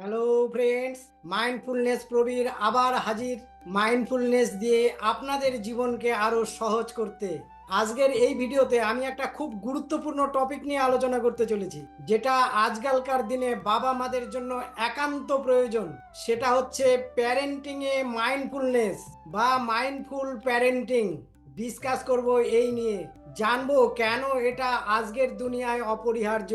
Hello friends mindfulness Prabir আবার হাজির। Mindfulness দিয়ে আপনাদের জীবনকে আরও সহজ করতে। আজকের এই ভিডিওতে আমি একটা খুব গুরুত্বপূর্ণ টপিক নিয়ে আলোচনা করতে চলেছি, যেটা আজকালকার দিনে বাবা মাদের জন্য একান্ত প্রয়োজন। সেটা হচ্ছে প্যারেন্টিং এ মাইন্ডফুলনেস বা মাইন্ডফুল প্যারেন্টিং ডিসকাস করব এই নিয়ে। জানব কেন এটা আজকের দুনিয়ায় অপরিহার্য।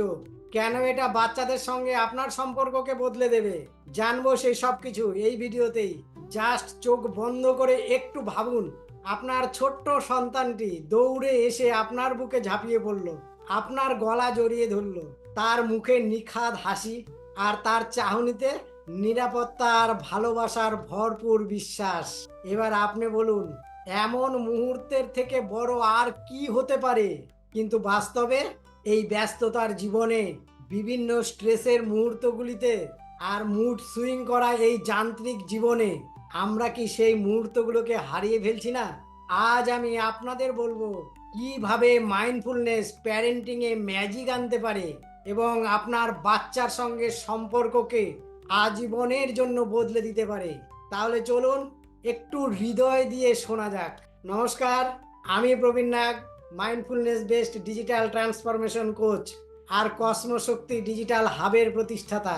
কেন এটা বাচ্চাদের সঙ্গে আপনার সম্পর্ককে বদলে দেবে? জানব সেই সব কিছু এই ভিডিওতেই। জাস্ট চোখ বন্ধ করে একটু ভাবুন, আপনার ছোট্ট সন্তানটি দৌড়ে এসে আপনার বুকে ঝাঁপিয়ে পড়ল, আপনার গলা জড়িয়ে ধরল, তার মুখে নিখাদ হাসি আর তার চাহনিতে নিরাপত্তা আর ভালোবাসার ভরপুর বিশ্বাস। এবার আপনি বলুন, এমন মুহূর্তের থেকে বড় আর কি হতে পারে? কিন্তু বাস্তবে এই ব্যস্ততার জীবনে বিভিন্ন স্ট্রেসের মুহূর্তগুলিতে আর মুড সুইং করা এই যান্ত্রিক জীবনে আমরা কি সেই মুহূর্তগুলোকে হারিয়ে ফেলছি না? আজ আমি আপনাদের বলব, কীভাবে মাইন্ডফুলনেস প্যারেন্টিং এ ম্যাজিক আনতে পারে এবং আপনার বাচ্চার সঙ্গে সম্পর্ককে আজীবনের জন্য বদলে দিতে পারে। তাহলে চলুন একটু হৃদয় দিয়ে শোনা যাক। নমস্কার, আমি Prabin Nag mindfulness based digital transformation coach আর কসমশক্তি ডিজিটাল হাবের প্রতিষ্ঠাতা।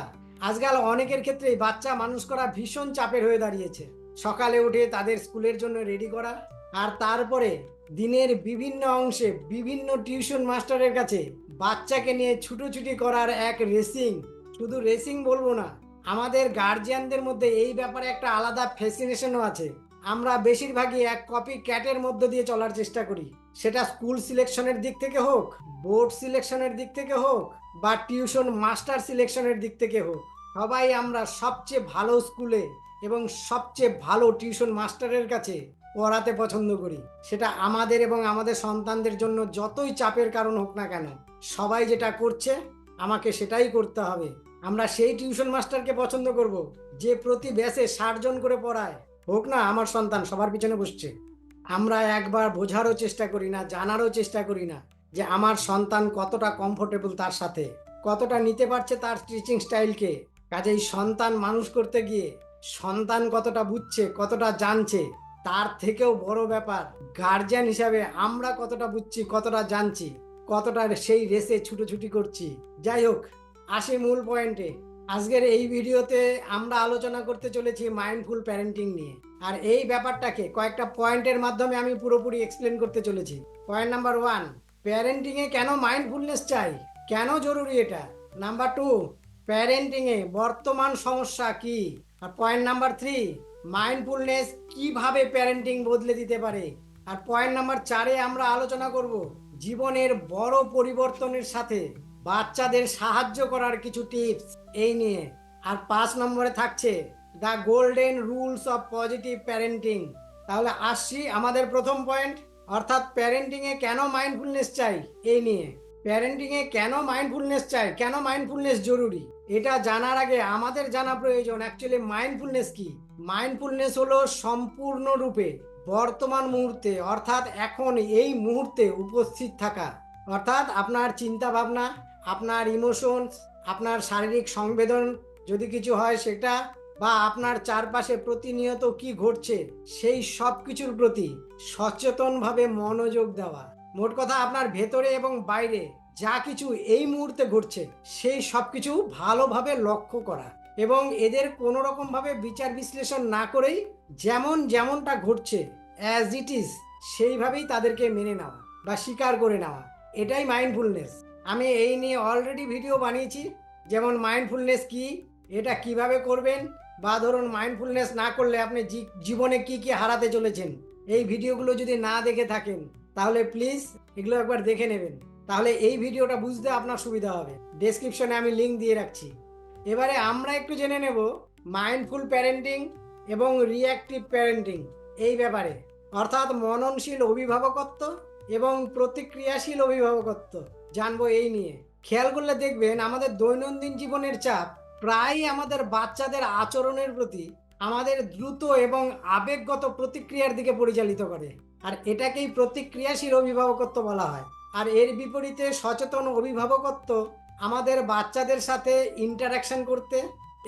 আজকাল অনেকের ক্ষেত্রেই বাচ্চা মানুষ করা ভীষণ চাপের হয়ে দাঁড়িয়েছে। সকালে উঠে তাদের স্কুলের জন্য রেডি করা, আর তারপরে দিনের বিভিন্ন অংশে বিভিন্ন টিউশন মাস্টারের কাছে বাচ্চাকে নিয়ে ছুটোছুটি করার এক রেসিং। শুধু রেসিং বলব না, আমাদের গার্জিয়ানদের মধ্যে এই ব্যাপারে একটা আলাদা ফ্যাসিনেশনও আছে। আমরা বেশিরভাগই এক কপি ক্যাটের মধ্য দিয়ে চলার চেষ্টা করি। সেটা স্কুল সিলেকশনের দিক থেকে হোক, বোর্ড সিলেকশনের দিক থেকে হোক, বা টিউশন মাস্টার সিলেকশনের দিক থেকে হোক, সবাই আমরা সবচেয়ে ভালো স্কুলে এবং সবচেয়ে ভালো টিউশন মাস্টারের কাছে পড়াতে পছন্দ করি। সেটা আমাদের এবং আমাদের সন্তানদের জন্য যতই চাপের কারণ হোক না কেন, সবাই যেটা করছে, আমাকে সেটাই করতে হবে। আমরা সেই টিউশন মাস্টারকে পছন্দ করব, যে প্রতি ব্যাসে ষাট জন করে পড়ায়। হোক না, আমার সন্তান সবার পিছনে বসছে। আমরা একবার বোঝারও চেষ্টা করি না, জানারও চেষ্টা করি না যে আমার সন্তান কতটা কমফোর্টেবল তার সাথে, কতটা নিতে পারছে তার টিচিং স্টাইলকে কাজেই সন্তান মানুষ করতে গিয়ে সন্তান কতটা বুঝছে, কতটা জানছে, তার থেকেও বড় ব্যাপার গার্জিয়ান হিসাবে আমরা কতটা বুঝছি, কতটা জানছি, কতটা সেই রেসে ছুটোছুটি করছি। যাই হোক, আসি মূল পয়েন্টে আজকের এই ভিডিওতে আমরা আলোচনা করতে চলেছি মাইন্ডফুল প্যারেন্টিং নিয়ে। আর এই ব্যাপারটাকে কয়েকটা পয়েন্টের মাধ্যমে আমি পুরোপুরি এক্সপ্লেন করতে চলেছি। পয়েন্ট নাম্বার ওয়ান প্যারেন্টিংয়ে কেন মাইন্ডফুলনেস চাই? কেন জরুরি এটা? নাম্বার টু প্যারেন্টিংয়ে বর্তমান সমস্যা কি? আর পয়েন্ট নাম্বার থ্রি মাইন্ডফুলনেস কীভাবে প্যারেন্টিং বদলে দিতে পারে? আর পয়েন্ট নাম্বার চারে আমরা আলোচনা করব জীবনের বড় পরিবর্তনের সাথে। বাচ্চাদের সাহায্য করার কিছু টিপস এই নিয়ে। আর পাঁচ নম্বরে থাকছে the golden rules of positive parenting তাহলে আসছি আমাদের প্রথম পয়েন্ট অর্থাৎ প্যারেন্টিং এ কেন মাইন্ডফুলনেস চাই? এই নিয়ে। প্যারেন্টিং এ কেন মাইন্ডফুলনেস চাই? কেন মাইন্ডফুলনেস জরুরি? এটা জানার আগে আমাদের জানা প্রয়োজন অ্যাকচুয়ালি মাইন্ডফুলনেস কি? মাইন্ডফুলনেস হলো সম্পূর্ণরূপে বর্তমান মুহূর্তে, অর্থাৎ এখন এই মুহূর্তে উপস্থিত থাকা। অর্থাৎ আপনার চিন্তা ভাবনা আপনার ইমোশনস আপনার শারীরিক সংবেদন যদি কিছু হয় সেটা বা আপনার চারপাশে প্রতিনিয়ত কি ঘটছে, সেই সব কিছুর প্রতি সচেতনভাবে মনোযোগ দেওয়া। মোট কথা আপনার ভেতরে এবং বাইরে যা কিছু এই মুহূর্তে ঘটছে, সেই সব কিছু ভালোভাবে লক্ষ্য করা এবং এদের কোনো রকমভাবে বিচার বিশ্লেষণ না করেই যেমন যেমনটা ঘটছে অ্যাজ ইট ইজ সেইভাবেই তাদেরকে মেনে নেওয়া বা স্বীকার করে নেওয়া। এটাই মাইন্ডফুলনেস আমি এই নিয়ে অলরেডি ভিডিও বানিয়েছি। যেমন মাইন্ডফুলনেস কি, এটা কীভাবে করবেন, বা ধরুন মাইন্ডফুলনেস না করলে আপনি জীবনে কি কি হারাতে চলেছেন, এই ভিডিওগুলো যদি না দেখে থাকেন, তাহলে প্লিজ এগুলো একবার দেখে নেবেন। তাহলে এই ভিডিওটা বুঝতে আপনার সুবিধা হবে। ডেসক্রিপশনে আমি লিংক দিয়ে রাখছি। এবারে আমরা একটু জেনে নেব মাইন্ডফুল প্যারেন্টিং এবং রিয়াক্টিভ প্যারেন্টিং এই ব্যাপারে। অর্থাৎ মননশীল অভিভাবকত্ব এবং প্রতিক্রিয়াশীল অভিভাবকত্ব। জানব এই নিয়ে। খেয়াল করলে দেখবেন আমাদের দৈনন্দিন জীবনের চাপ প্রায়ই আমাদের বাচ্চাদের আচরণের প্রতি আমাদের দ্রুত এবং আবেগগত প্রতিক্রিয়ার দিকে পরিচালিত করে। আর এটাকেই প্রতিক্রিয়াশীল অভিভাবকত্ব বলা হয়। আর এর বিপরীতে সচেতন অভিভাবকত্ব আমাদের বাচ্চাদের সাথে ইন্টারাকশন করতে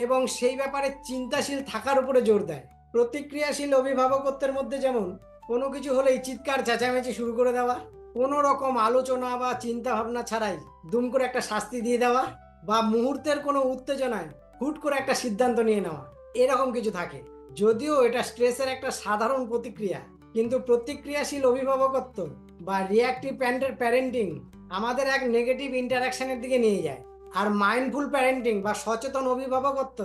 এবং সেই ব্যাপারে চিন্তাশীল থাকার উপরে জোর দেয়। প্রতিক্রিয়াশীল অভিভাবকত্বের মধ্যে যেমন কোনো কিছু হলেই চিৎকার, চেঁচামেচি শুরু করে দেওয়া কোনো রকম আলোচনা বা চিন্তা ভাবনা ছাড়াই দুম করে একটা শাস্তি দিয়ে দেওয়া বা মুহূর্তের কোনো উত্তেজনায় হুট করে একটা সিদ্ধান্ত নিয়ে নেওয়া, এরকম কিছু থাকে। যদিও এটা স্ট্রেসের একটা সাধারণ প্রতিক্রিয়া, কিন্তু প্রতিক্রিয়াশীল অভিভাবকত্ব বা রিয়াক্টিভ প্যান্টের প্যারেন্টিং আমাদের এক নেগেটিভ ইন্টারাকশনের দিকে নিয়ে যায়। আর মাইন্ডফুল প্যারেন্টিং বা সচেতন অভিভাবকত্ব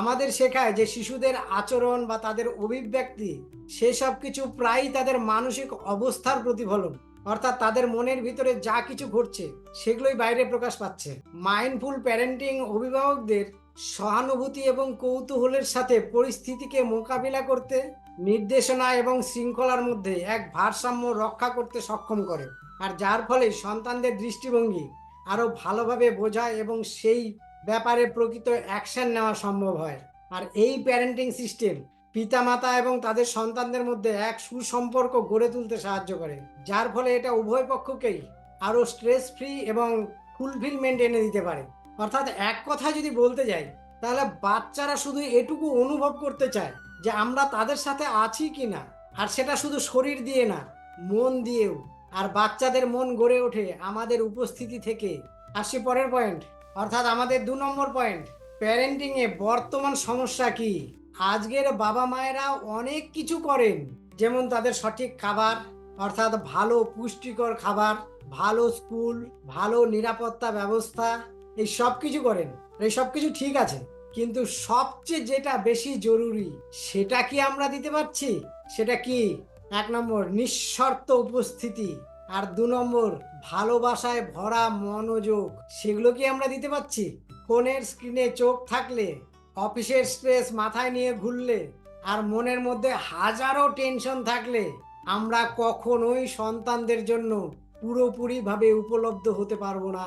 আমাদের শেখায় যে শিশুদের আচরণ বা তাদের অভিব্যক্তি, সেসব কিছু প্রায়ই তাদের মানসিক অবস্থার প্রতিফলন। অর্থাৎ তাদের মনের ভিতরে যা কিছু ঘটছে, সেগুলোই বাইরে প্রকাশ পাচ্ছে। মাইন্ডফুল প্যারেন্টিং অভিভাবকদের সহানুভূতি এবং কৌতূহলের সাথে পরিস্থিতিকে মোকাবিলা করতে নির্দেশনা এবং শৃঙ্খলার মধ্যে এক ভারসাম্য রক্ষা করতে সক্ষম করে। আর যার ফলে সন্তানদের দৃষ্টিভঙ্গি আরও ভালোভাবে বোঝায় এবং সেই ব্যাপারে প্রকৃত অ্যাকশন নেওয়া সম্ভব হয়। আর এই প্যারেন্টিং সিস্টেম পিতামাতা এবং তাদের সন্তানদের মধ্যে এক সুসম্পর্ক গড়ে তুলতে সাহায্য করে, যার ফলে এটা উভয় পক্ষকেই আরও স্ট্রেস ফ্রি এবং ফুলফিলমেন্ট এনে দিতে পারে। অর্থাৎ এক কথা যদি বলতে যাই, তাহলে বাচ্চারা শুধু এটুকু অনুভব করতে চায় যে আমরা তাদের সাথে আছি কি না, আর সেটা শুধু শরীর দিয়ে না, মন দিয়েও। আর বাচ্চাদের মন গড়ে ওঠে আমাদের উপস্থিতি থেকে। আসি পরের পয়েন্ট অর্থাৎ আমাদের দু নম্বর পয়েন্ট প্যারেন্টিংয়ে বর্তমান সমস্যা কি? আজকের বাবা মায়েরা অনেক কিছু করেন। যেমন তাদের সঠিক খাবার, অর্থাৎ ভালো পুষ্টিকর খাবার, ভালো স্কুল, ভালো নিরাপত্তা ব্যবস্থা, এই সব কিছু করেন। এই সব কিছু ঠিক আছে, কিন্তু সবচেয়ে যেটা বেশি জরুরি, সেটা কি আমরা দিতে পারছি? সেটা কি? এক নম্বর, নিঃশর্ত উপস্থিতি। আর দু নম্বর, ভালোবাসায় ভরা মনোযোগ। সেগুলো কি আমরা দিতে পারছি? ফোনের স্ক্রিনে চোখ থাকলে। অফিসের স্ট্রেস মাথায় নিয়ে ঘুরলে আর মনের মধ্যে হাজারো টেনশন থাকলে আমরা কখনোই সন্তানদের জন্য পুরোপুরিভাবে উপলব্ধ হতে পারব না।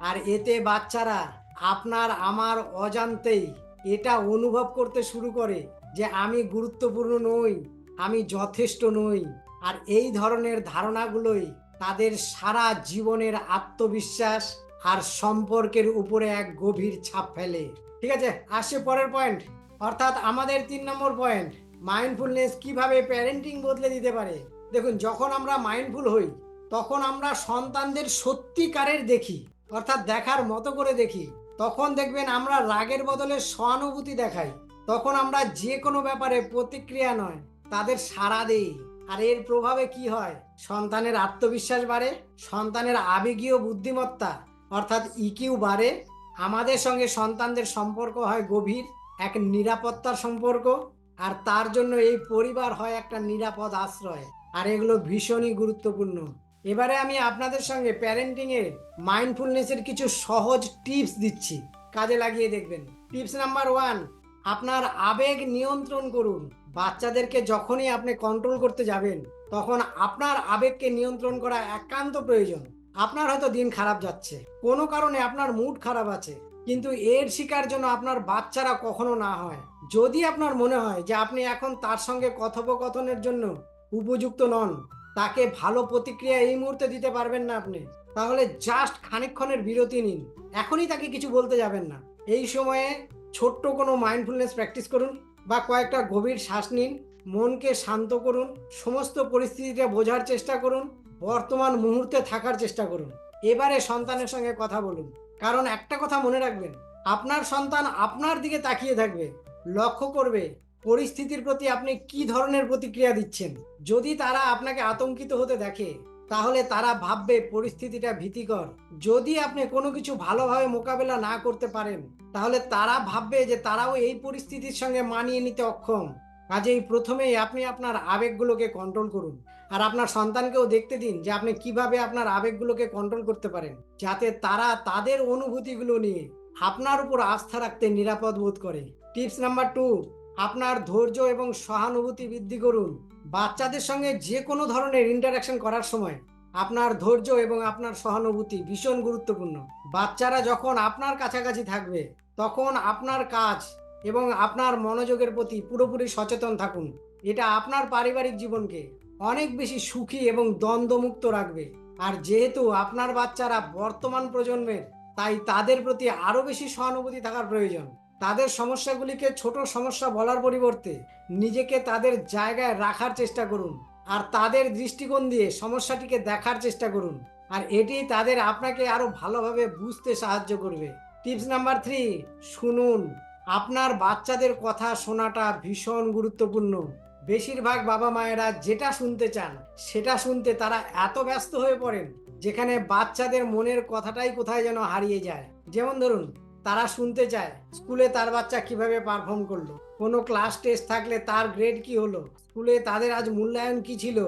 আর এতে বাচ্চারা আপনার আমার অজান্তেই এটা অনুভব করতে শুরু করে যে আমি গুরুত্বপূর্ণ নই, আমি যথেষ্ট নই। আর এই ধরনের ধারণাগুলোই তাদের সারা জীবনের আত্মবিশ্বাস আর সম্পর্কের উপরে এক গভীর ছাপ ফেলে। ঠিক আছে, আসছে পরের পয়েন্ট অর্থাৎ আমাদের তিন নম্বর পয়েন্ট মাইন্ডফুলনেস কীভাবে প্যারেন্টিং বদলে দিতে পারে? দেখুন, যখন আমরা মাইন্ডফুল হই, তখন আমরা সন্তানদের সত্যিকারের দেখি, অর্থাৎ দেখার মতো করে দেখি। তখন দেখবেন আমরা রাগের বদলে সহানুভূতি দেখাই। তখন আমরা যে কোনো ব্যাপারে প্রতিক্রিয়া নয়, তাদের সাড়া দেই। আর এর প্রভাবে কি হয়? সন্তানের আত্মবিশ্বাস বাড়ে, সন্তানের আবেগীয় বুদ্ধিমত্তা, অর্থাৎ ইকিউ বাড়ে আমাদের সঙ্গে সন্তানদের সম্পর্ক হয় গভীর, এক নিরাপত্তার সম্পর্ক, আর তার জন্য এই পরিবার হয় একটা নিরাপদ আশ্রয়। আর এগুলো ভীষণই গুরুত্বপূর্ণ। এবারে আমি আপনাদের সঙ্গে প্যারেন্টিং এর মাইন্ডফুলনেসের কিছু সহজ টিপস দিচ্ছি। কাজে লাগিয়ে দেখবেন। টিপস নাম্বার ওয়ান আপনার আবেগ নিয়ন্ত্রণ করুন। বাচ্চাদেরকে যখনই আপনি কন্ট্রোল করতে যাবেন, তখন আপনার আবেগকে নিয়ন্ত্রণ করা একান্ত প্রয়োজন। আপনার হয়তো দিন খারাপ যাচ্ছে। কোনো কারণে আপনার মুড খারাপ আছে, কিন্তু এর শিকার জন্য আপনার বাচ্চারা কখনো না হয়। যদি আপনার মনে হয় যে আপনি এখন তার সঙ্গে কথোপকথনের জন্য উপযুক্ত নন, তাকে ভালো প্রতিক্রিয়া এই মুহূর্তে দিতে পারবেন না আপনি, তাহলে জাস্ট খানিকক্ষণের বিরতি নিন। এখনই তাকে কিছু বলতে যাবেন না। এই সময়ে ছোট্ট কোনো মাইন্ডফুলনেস প্র্যাকটিস করুন বা কয়েকটা গভীর শ্বাস নিন, মনকে শান্ত করুন, সমস্ত পরিস্থিতিটা বোঝার চেষ্টা করুন বর্তমান মুহূর্তে থাকার চেষ্টা করুন। এবারে সন্তানের সঙ্গে কথা বলুন। কারণ একটা কথা মনে রাখবেন, আপনার সন্তান আপনার দিকে তাকিয়ে থাকবে, লক্ষ্য করবে পরিস্থিতির প্রতি আপনি কি ধরনের প্রতিক্রিয়া দিচ্ছেন। যদি তারা আপনাকে আতঙ্কিত হতে দেখে, তাহলে তারা ভাববে পরিস্থিতিটা ভীতিকর। যদি আপনি কোনো কিছু ভালোভাবে মোকাবেলা না করতে পারেন, তাহলে তারা ভাববে যে তারাও এই পরিস্থিতির সঙ্গে মানিয়ে নিতে অক্ষম। কাজেই প্রথমেই আপনি আপনার আবেগগুলোকে কন্ট্রোল করুন। আর আপনার সন্তানকেও দেখতে দিন যে আপনি কীভাবে আপনার আবেগগুলোকে কন্ট্রোল করতে পারেন। যাতে তারা তাদের অনুভূতিগুলো নিয়ে আপনার উপর আস্থা রাখতে নিরাপদ বোধ করে। টিপস নাম্বার টু আপনার ধৈর্য এবং সহানুভূতি বৃদ্ধি করুন। বাচ্চাদের সঙ্গে যে কোনো ধরনের ইন্টারাকশন করার সময় আপনার ধৈর্য এবং আপনার সহানুভূতি ভীষণ গুরুত্বপূর্ণ। বাচ্চারা যখন আপনার কাছাকাছি থাকবে, তখন আপনার কাজ এবং আপনার মনোযোগের প্রতি পুরোপুরি সচেতন থাকুন। এটা আপনার পারিবারিক জীবনকে অনেক বেশি সুখী এবং দ্বন্দ্বমুক্ত রাখবে। আর যেহেতু আপনার বাচ্চারা বর্তমান প্রজন্মের, তাই তাদের প্রতি আরও বেশি সহানুভূতি থাকার প্রয়োজন। তাদের সমস্যাগুলিকে ছোট সমস্যা বলার পরিবর্তে নিজেকে তাদের জায়গায় রাখার চেষ্টা করুন। আর তাদের দৃষ্টিকোণ দিয়ে সমস্যাটিকে দেখার চেষ্টা করুন। আর এটি তাদের আপনাকে আরও ভালোভাবে বুঝতে সাহায্য করবে। টিপস নাম্বার থ্রি, শুনুন। আপনার বাচ্চাদের কথা শোনাটা ভীষণ গুরুত্বপূর্ণ। বেশিরভাগ বাবা মায়েরা যেটা শুনতে চান, সেটা শুনতে তারা এত ব্যস্ত হয়ে পড়েন, যেখানে বাচ্চাদের মনের কথাটাই কোথায় যেন হারিয়ে যায়। যেমন ধরুন, তারা শুনতে চায়, স্কুলে তার বাচ্চা কীভাবে পারফর্ম করল? কোনো ক্লাস টেস্ট থাকলে তার গ্রেড কি হলো? স্কুলে তাদের আজ মূল্যায়ন কি ছিল?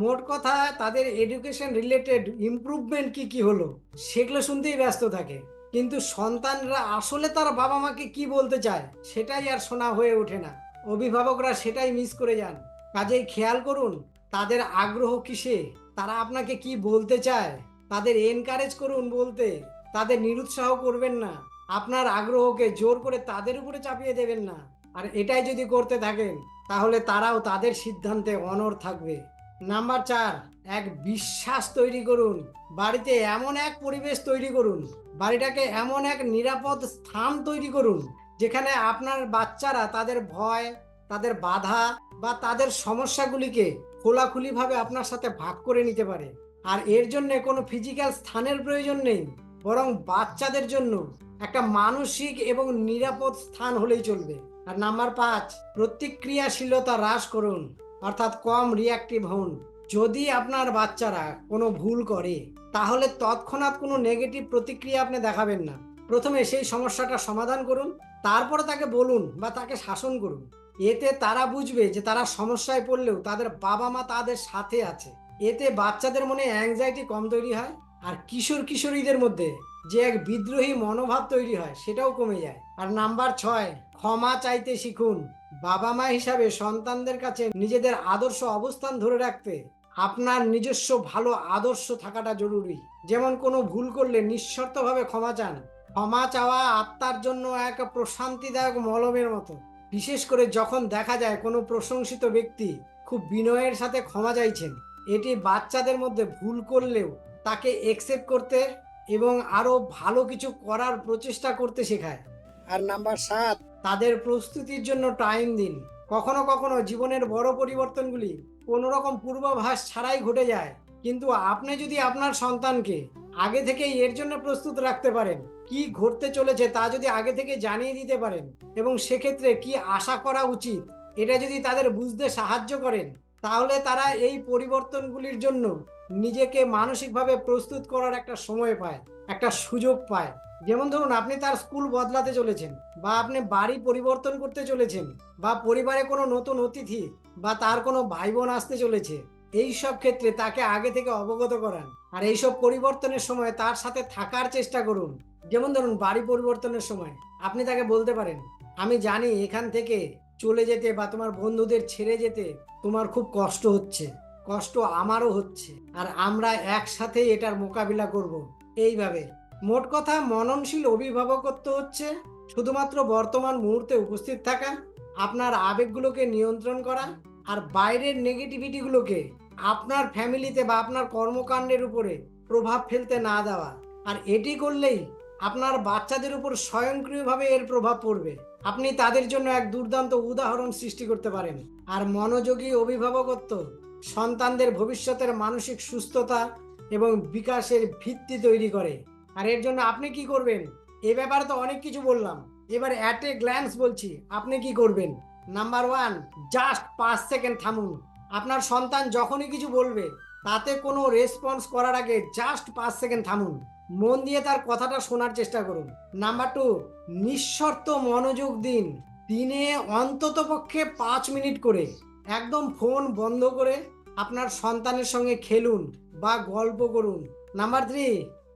মোট কথা, তাদের এডুকেশন রিলেটেড ইমপ্রুভমেন্ট কি কি হলো? সেগুলো শুনতেই ব্যস্ত থাকে। কিন্তু সন্তানরা আসলে তার বাবা মাকে কি বলতে চায়, সেটাই আর শোনা হয়ে ওঠে না। অভিভাবকরা সেটাই মিস করে যান। কাজেই খেয়াল করুন, তাদের আগ্রহ কিসে? তারা আপনাকে কি বলতে চায়? তাদের এনকারেজ করুন বলতে। তাদের নিরুৎসাহ করবেন না। আপনার আগ্রহকে জোর করে তাদের উপরে চাপিয়ে দেবেন না। আর এটাই যদি করতে থাকেন, তাহলে তারাও তাদের সিদ্ধান্তে অনর থাকবে। নাম্বার চার, এক বিশ্বাস তৈরি করুন। বাড়িতে এমন এক পরিবেশ তৈরি করুন বাড়িটাকে এমন এক নিরাপদ স্থান তৈরি করুন, যেখানে আপনার বাচ্চারা তাদের ভয়, তাদের বাধা বা তাদের সমস্যাগুলিকে খোলাখুলিভাবে আপনার সাথে ভাগ করে নিতে পারে। আর এর জন্য কোনো ফিজিক্যাল স্থানের প্রয়োজন নেই, বরং বাচ্চাদের জন্য একটা মানসিক এবং নিরাপদ স্থান হলেই চলবে। আর নাম্বার পাঁচ, প্রতিক্রিয়াশীলতা হ্রাস করুন, অর্থাৎ কম রিয়াক্টিভ হন। যদি আপনার বাচ্চারা কোনো ভুল করে তাহলে তৎক্ষণাৎ কোনো নেগেটিভ প্রতিক্রিয়া আপনি দেখাবেন না। প্রথমে সেই সমস্যাটা সমাধান করুন, তারপরে তাকে বলুন বা তাকে শাসন করুন। এতে তারা বুঝবে যে তারা সমস্যায় পড়লেও তাদের বাবা মা তাদের সাথে আছে। এতে বাচ্চাদের মনে অ্যাংজাইটি কম তৈরি হয় আর কিশোর কিশোরীদের মধ্যে যে এক বিদ্রোহী মনোভাব তৈরি হয় সেটাও কমে যায়। আর নাম্বার ছয়, ক্ষমা চাইতে শিখুন। বাবা মা হিসাবে সন্তানদের কাছে নিজেদের আদর্শ অবস্থান ধরে রাখতে আপনার নিজস্ব ভালো আদর্শ থাকাটা জরুরি। যেমন কোনো ভুল করলে নিঃশর্তভাবে ক্ষমা চান। ক্ষমা চাওয়া আত্মার জন্য এক প্রশান্তিদায়ক মলমের মতো। বিশেষ করে যখন দেখা যায় কোনো প্রশংসিত ব্যক্তি খুব বিনয়ের সাথে ক্ষমা চাইছেন, এটি বাচ্চাদের মধ্যে ভুল করলেও তাকে একসেপ্ট করতে এবং আরও ভালো কিছু করার প্রচেষ্টা করতে শেখায়। আর নাম্বার সাত, তাদের প্রস্তুতির জন্য টাইম দিন। কখনো কখনো জীবনের বড় পরিবর্তনগুলি কোনো রকম পূর্বাভাস ছাড়াই ঘটে যায়। কিন্তু আপনি যদি আপনার সন্তানকে আগে থেকেই এর জন্য প্রস্তুত রাখতে পারেন, কি ঘটতে চলেছে তা যদি আগে থেকে জানিয়ে দিতে পারেন এবং সেক্ষেত্রে কি আশা করা উচিত, এটা যদি তাদের বুঝতে সাহায্য করেন, তাহলে তারা এই পরিবর্তনগুলির জন্য নিজেকে মানসিকভাবে প্রস্তুত করার একটা সময় পায়, একটা সুযোগ পায়। যেমন ধরুন আপনি তার স্কুল বদলাতে চলেছেন বা আপনি বাড়ি পরিবর্তন করতে চলেছেন বা পরিবারে কোনো নতুন অতিথি বা তার কোনো ভাই বোন আসতে চলেছে এই সব ক্ষেত্রে তাকে আগে থেকে অবগত করান। আর এইসব পরিবর্তনের সময় তার সাথে থাকার চেষ্টা করুন। যেমন ধরুন বাড়ি পরিবর্তনের সময় আপনি তাকে বলতে পারেন, আমি জানি এখান থেকে চলে যেতে বা তোমার বন্ধুদের ছেড়ে যেতে তোমার খুব কষ্ট হচ্ছে, কষ্ট আমারও হচ্ছে, আর আমরা একসাথে এটার মোকাবিলা করব। এইভাবে মোট কথা মননশীল অভিভাবকত্ব হচ্ছে শুধুমাত্র বর্তমান মুহূর্তে উপস্থিত থাকা, আপনার আবেগগুলোকে নিয়ন্ত্রণ করা আর বাইরের নেগেটিভিটিগুলোকে আপনার ফ্যামিলিতে বা আপনার কর্মকাণ্ডের উপরে প্রভাব ফেলতে না দেওয়া। আর এটি করলেই আপনার বাচ্চাদের উপর স্বয়ংক্রিয়ভাবে এর প্রভাব পড়বে। আপনি তাদের জন্য এক দুর্দান্ত উদাহরণ সৃষ্টি করতে পারেন। আর মনোযোগী অভিভাবকত্ব সন্তানদের ভবিষ্যতের মানসিক সুস্থতা এবং বিকাশের ভিত্তি তৈরি করে। আর এর জন্য আপনি কি করবেন? এ ব্যাপারে তো অনেক কিছু বললাম। এবার অ্যাট এ গ্ল্যান্স বলছি, আপনি কি করবেন? নাম্বার ওয়ান জাস্ট পাঁচ সেকেন্ড থামুন। আপনার সন্তান যখনই কিছু বলবে, তাতে কোনো রেসপন্স করার আগে জাস্ট পাঁচ সেকেন্ড থামুন। মন দিয়ে তার কথাটা শোনার চেষ্টা করুন। নাম্বার টু নিঃশর্ত মনোযোগ দিন। দিনে অন্তত পক্ষে পাঁচ মিনিট করে, একদম ফোন বন্ধ করে আপনার সন্তানের সঙ্গে খেলুন বা গল্প করুন। নাম্বার থ্রি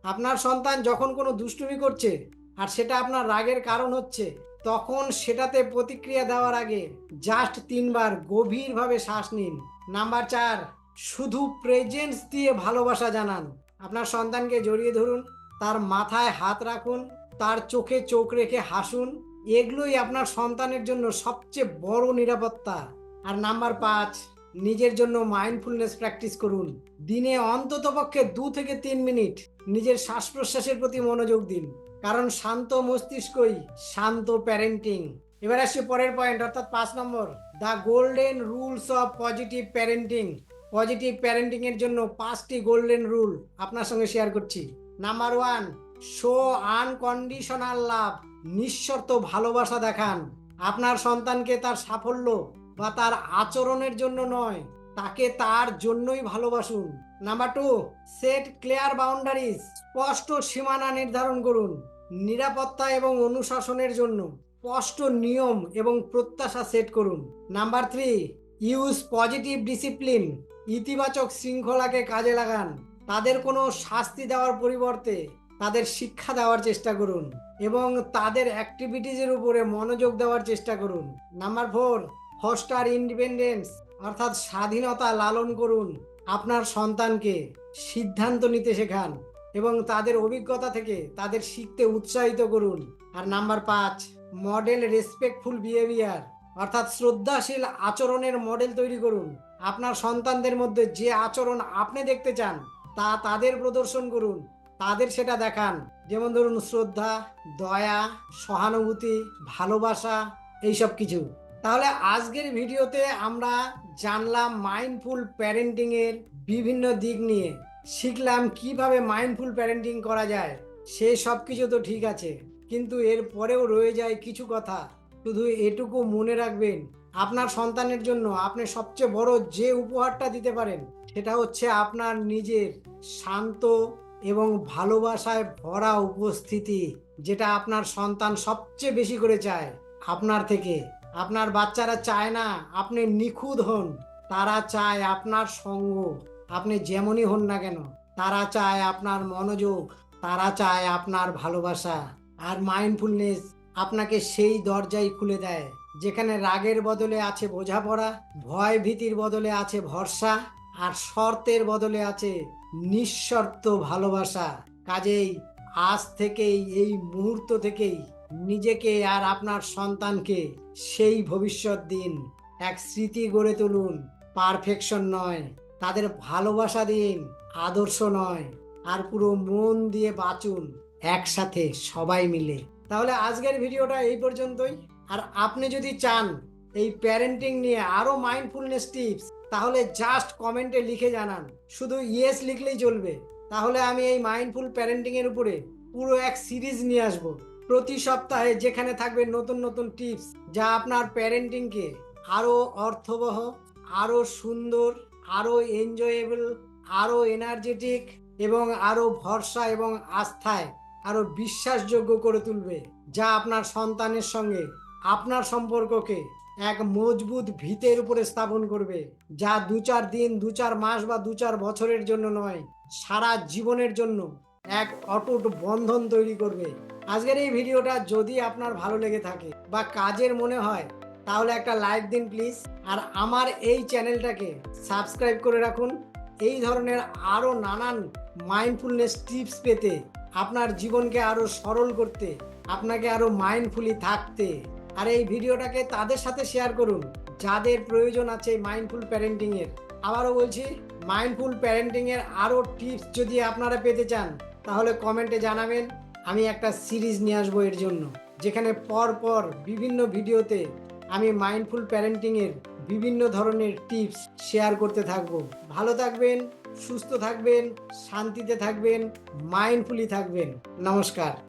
আপনার সন্তান যখন কোনো দুষ্টুমি করছে আর সেটা আপনার রাগের কারণ হচ্ছে, তখন সেটাতে প্রতিক্রিয়া দেওয়ার আগে জাস্ট তিনবার গভীরভাবে শ্বাস নিন। নাম্বার চার, শুধু প্রেজেন্স দিয়ে ভালোবাসা জানান। আপনার সন্তানকে জড়িয়ে ধরুন, তার মাথায় হাত রাখুন, তার চোখে চোখ রেখে হাসুন, এগুলোই আপনার সন্তানের জন্য সবচেয়ে বড় নিরাপত্তা। আর নাম্বার পাঁচ, নিজের জন্য মাইন্ডফুলনেস প্র্যাকটিস করুন। দিনে অন্ততপক্ষে দু থেকে তিন মিনিট নিজের শ্বাস প্রশ্বাসের প্রতি মনোযোগ দিন। কারণ শান্ত মস্তিষ্কই শান্ত প্যারেন্টিং এবার আসছি পরের পয়েন্ট অর্থাৎ পাঁচ নম্বর। The golden rules of positive parenting positive parenting এর জন্য পাঁচটি গোল্ডেন রুল আপনার সঙ্গে শেয়ার করছি। Number one show unconditional love নিঃশর্ত ভালোবাসা দেখান। আপনার সন্তানকে তার সাফল্য বা তার আচরণের জন্য নয়। তাকে তার জন্যই ভালোবাসুন। Number two set clear boundaries স্পষ্ট সীমানা নির্ধারণ করুন। নিরাপত্তা এবং অনুশাসনের জন্য স্পষ্ট নিয়ম এবং প্রত্যাশা সেট করুন। Number three use positive discipline ইতিবাচক শৃঙ্খলাকে কাজে লাগান। তাদের কোনো শাস্তি দেওয়ার পরিবর্তে তাদের শিক্ষা দেওয়ার চেষ্টা করুন এবং তাদের অ্যাক্টিভিটিজের উপরে মনোযোগ দেওয়ার চেষ্টা করুন। নাম্বার ফোর ফস্টার ইন্ডিপেন্ডেন্স অর্থাৎ স্বাধীনতা লালন করুন। আপনার সন্তানকে সিদ্ধান্ত নিতে শেখান এবং তাদের অভিজ্ঞতা থেকে তাদের শিখতে উৎসাহিত করুন। আর নাম্বার পাঁচ মডেল রেসপেক্টফুল বিহেভিয়ার অর্থাৎ শ্রদ্ধাশীল আচরণের মডেল তৈরি করুন। আপনার সন্তানদের মধ্যে যে আচরণ আপনি দেখতে চান, তা তাদের প্রদর্শন করুন, তাদের সেটা দেখান। যেমন ধরুন, শ্রদ্ধা, দয়া, সহানুভূতি, ভালোবাসা, এইসব কিছু। তাহলে আজকের ভিডিওতে আমরা জানলাম মাইন্ডফুল প্যারেন্টিং এর বিভিন্ন দিক নিয়ে। শিখলাম কীভাবে মাইন্ডফুল প্যারেন্টিং করা যায়, সে সব কিছু তো ঠিক আছে, কিন্তু এর পরেও রয়ে যায় কিছু কথা। শুধু এটুকু মনে রাখবেন, আপনার সন্তানের জন্য আপনি সবচেয়ে বড় যে উপহারটা দিতে পারেন, সেটা হচ্ছে আপনার নিজের শান্ত এবং ভালোবাসায় ভরা উপস্থিতি, যেটা আপনার সন্তান সবচেয়ে বেশি করে চায় আপনার থেকে। আপনার বাচ্চারা চায় না আপনি নিখুঁত হন। তারা চায় আপনার সঙ্গ। আপনি যেমনই হন না কেন, তারা চায় আপনার মনোযোগ, তারা চায় আপনার ভালোবাসা আর মাইন্ডফুলনেস আপনাকে সেই দরজাই খুলে দেয়, যেখানে রাগের বদলে আছে বোঝাপড়া, ভয় ভীতির বদলে আছে ভরসা আর শর্তের বদলে আছে নিঃশর্ত ভালোবাসা। কাজেই আজ থেকেই, এই মুহূর্ত থেকেই নিজেকে আর আপনার সন্তানকে সেই ভবিষ্যৎ দিন এক স্মৃতি গড়ে তুলুন। পারফেকশন নয়, তাদের ভালোবাসা দিন আদর্শ নয়, আর পুরো মন দিয়ে বাঁচুন একসাথে সবাই মিলে। তাহলে আজকের ভিডিওটা এই পর্যন্তই। আর আপনি যদি চান এই প্যারেন্টিং নিয়ে আরও মাইন্ডফুলনেস টিপস তাহলে জাস্ট কমেন্টে লিখে জানান। শুধু ইয়েস লিখলেই চলবে। তাহলে আমি এই মাইন্ডফুল প্যারেন্টিংয়ের উপরে পুরো এক সিরিজ নিয়ে আসব। প্রতি সপ্তাহে যেখানে থাকবে নতুন নতুন টিপস, যা আপনার প্যারেন্টিংকে আরও অর্থবহ আরও সুন্দর আরও এনজয়েবল আরও এনার্জেটিক এবং আরও ভরসা এবং আস্থায় আরও বিশ্বাসযোগ্য করে তুলবে, যা আপনার সন্তানের সঙ্গে আপনার সম্পর্ককে এক মজবুত ভিতের উপরে স্থাপন করবে, যা দু চার দিন, দু চার মাস বা দু চার বছরের জন্য নয়, সারা জীবনের জন্য এক অটুট বন্ধন তৈরি করবে। আজকের এই ভিডিওটা যদি আপনার ভালো লেগে থাকে বা কাজের মনে হয়, তাহলে একটা লাইক দিন প্লিজ। আর আমার এই চ্যানেলটাকে সাবস্ক্রাইব করে রাখুন। এই ধরনের আরও নানান মাইন্ডফুলনেস টিপস পেতে আপনার জীবনকে আরও সরল করতে, আপনাকে আরও মাইন্ডফুলি থাকতে। আর এই ভিডিওটাকে তাদের সাথে শেয়ার করুন, যাদের প্রয়োজন আছে মাইন্ডফুল প্যারেন্টিংয়ের আবারও বলছি মাইন্ডফুল প্যারেন্টিংয়ের আরও টিপস যদি আপনারা পেতে চান, তাহলে কমেন্টে জানাবেন। আমি একটা সিরিজ নিয়ে আসব এর জন্য, যেখানে পর পর বিভিন্ন ভিডিওতে আমি মাইন্ডফুল প্যারেন্টিংয়ের বিভিন্ন ধরনের টিপস শেয়ার করতে থাকব। ভালো থাকবেন, সুস্থ থাকবেন, শান্তিতে থাকবেন মাইন্ডফুলি থাকবেন। নমস্কার।